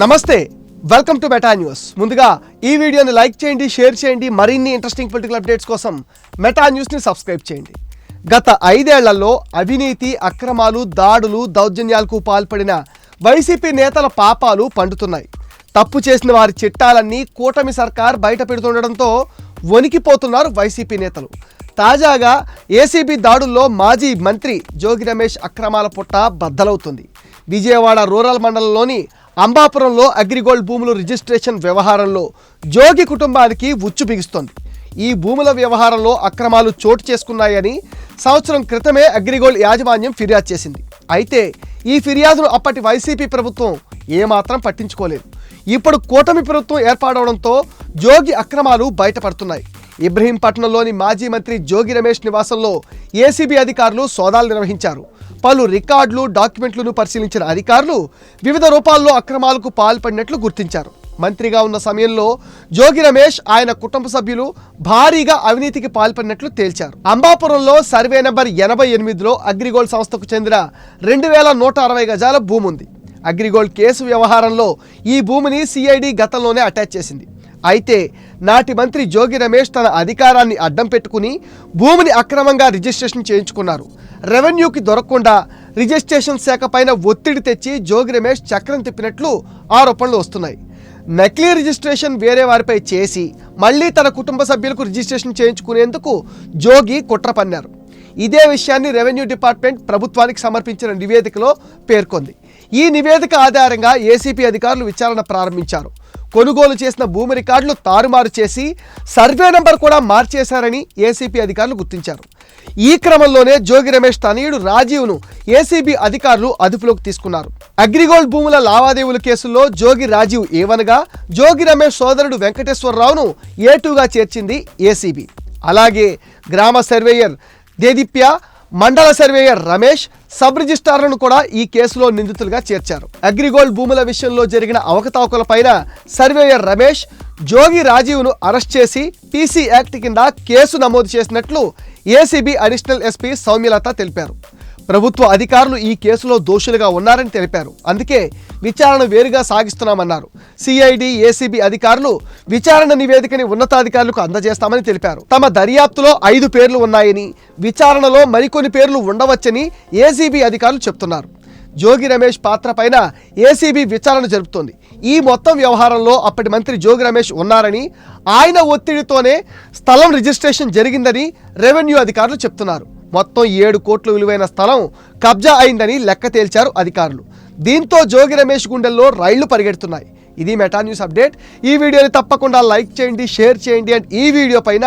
నమస్తే welcome to meta news ముందుగా ఈ వీడియోని లైక్ చేయండి షేర్ చేయండి మరిన్ని ఇంట్రెస్టింగ్ పొలిటికల్ అప్డేట్స్ కోసం మెటా న్యూస్ని సబ్స్క్రైబ్ చేయండి. గత ఐదేళ్ళలో అవినీతి అక్రమాలు దాడులు దౌర్జన్యాలకు పాల్పడిన వైసీపీ నేతల పాపాలు పండుతున్నాయి. తప్పు చేసిన వారి చిట్టాలన్నీ కూటమి సర్కార్ బయట పెడుతుండటంతో వణికిపోతున్నారు వైసీపీ నేతలు. తాజాగా ఏసీబీ దాడుల్లో మాజీ మంత్రి జోగి రమేష్ అక్రమాల పుట్ట బద్దలవుతుంది. విజయవాడ రూరల్ మండలంలోని అంబాపురంలో అగ్రిగోల్డ్ భూముల రిజిస్ట్రేషన్ వ్యవహారంలో జోగి కుటుంబానికి ఉచ్చు బిగుస్తోంది. ఈ భూముల వ్యవహారంలో అక్రమాలు చోటు చేసుకున్నాయని సంవత్సరం క్రితమే అగ్రిగోల్డ్ యాజమాన్యం ఫిర్యాదు చేసింది. అయితే ఈ ఫిర్యాదును అప్పటి వైసీపీ ప్రభుత్వం ఏమాత్రం పట్టించుకోలేదు. ఇప్పుడు కూటమి ప్రభుత్వం ఏర్పాడవడంతో జోగి అక్రమాలు బయటపడుతున్నాయి. ఇబ్రహీంపట్నంలోని మాజీ మంత్రి జోగి రమేష్ నివాసంలో ఏసీబీ అధికారులు సోదాలు నిర్వహించారు. పలు రికార్డులు డాక్యుమెంట్లను పరిశీలించిన అధికారులు వివిధ రూపాల్లో అక్రమాలకు పాల్పడినట్లు గుర్తించారు. మంత్రిగా ఉన్న సమయంలో జోగి రమేష్ ఆయన కుటుంబ సభ్యులు భారీగా అవినీతికి పాల్పడినట్లు తేల్చారు. అంబాపురంలో సర్వే నెంబర్ ఎనభై ఎనిమిదిలో అగ్రిగోల్డ్ సంస్థకు చెందిన రెండు వేల నూట అరవై గజాల భూమి ఉంది అగ్రిగోల్డ్ కేసు వ్యవహారంలో ఈ భూమిని సిఐడి గతంలోనే అటాచ్ చేసింది. అయితే నాటి మంత్రి జోగి రమేష్ తన అధికారాన్ని అడ్డం పెట్టుకుని భూమిని అక్రమంగా రిజిస్ట్రేషన్ చేయించుకున్నారు. రెవెన్యూకి దొరకకుండా రిజిస్ట్రేషన్ శాఖ పైన ఒత్తిడి తెచ్చి జోగి రమేష్ చక్రం తిప్పినట్లు ఆరోపణలు వస్తున్నాయి. నకిలీ రిజిస్ట్రేషన్ వేరే వారిపై చేసి మళ్ళీ తన కుటుంబ సభ్యులకు రిజిస్ట్రేషన్ చేయించుకునేందుకు జోగి కుట్ర పన్నారు. ఇదే విషయాన్ని రెవెన్యూ డిపార్ట్మెంట్ ప్రభుత్వానికి సమర్పించిన నివేదికలో పేర్కొంది. ఈ నివేదిక ఆధారంగా ఏసీపీ అధికారులు విచారణ ప్రారంభించారు. కొనుగోలు చేసిన భూమి రికార్డులు తారుమారు చేసి సర్వే నెంబర్ కూడా మార్చేశారని ఏసీబీ అధికారులు గుర్తించారు. ఈ క్రమంలోనే జోగి రమేష్ తనయుడు రాజీవ్ను ఏసీబీ అధికారులు అదుపులోకి తీసుకున్నారు. అగ్రిగోల్డ్ భూముల లావాదేవీల కేసుల్లో జోగి రాజీవ్ ఏవనగా జోగి రమేష్ సోదరుడు వెంకటేశ్వరరావును ఏటూగా చేర్చింది ఏసీబీ. అలాగే గ్రామ సర్వేయర్ దేదీప్య మండల సర్వేయర్ రమేష్ సబ్ రిజిస్ట్రార్లను కూడా ఈ కేసులో నిందితులుగా చేర్చారు. అగ్రిగోల్డ్ భూముల విషయంలో జరిగిన అవకతవకలపైన సర్వేయర్ రమేష్ జోగి రాజీవ్ను అరెస్ట్ చేసి పీసీ యాక్ట్ కింద కేసు నమోదు చేసినట్లు ఏసీబీ అడిషనల్ ఎస్పీ సౌమ్యలత తెలిపారు. ప్రభుత్వ అధికారులు ఈ కేసులో దోషులుగా ఉన్నారని తెలిపారు. అందుకే విచారణ వేరుగా సాగిస్తున్నామన్నారు. సిఐడి ఏసీబీ అధికారులు విచారణ నివేదికని ఉన్నతాధికారులకు అందజేస్తామని తెలిపారు. తమ దర్యాప్తులో ఐదు పేర్లు ఉన్నాయని విచారణలో మరికొన్ని పేర్లు ఉండవచ్చని ఏసీబీ అధికారులు చెప్తున్నారు. జోగి రమేష్ పాత్ర పైన ఏసీబీ విచారణ జరుపుతోంది. ఈ మొత్తం వ్యవహారంలో అప్పటి మంత్రి జోగి రమేష్ ఉన్నారని ఆయన ఒత్తిడితోనే స్థలం రిజిస్ట్రేషన్ జరిగిందని రెవెన్యూ అధికారులు చెప్తున్నారు. మొత్తం ఏడు కోట్ల విలువైన స్థలం కబ్జా అయిందని లెక్క తేల్చారు అధికారులు. దీంతో జోగి రమేష్ గుండెల్లో రైళ్ళు పరిగెడుతున్నాయి. ఇది మెటా న్యూస్ అప్డేట్. ఈ వీడియోని తప్పకుండా లైక్ చేయండి షేర్ చేయండి అండ్ ఈ వీడియో పైన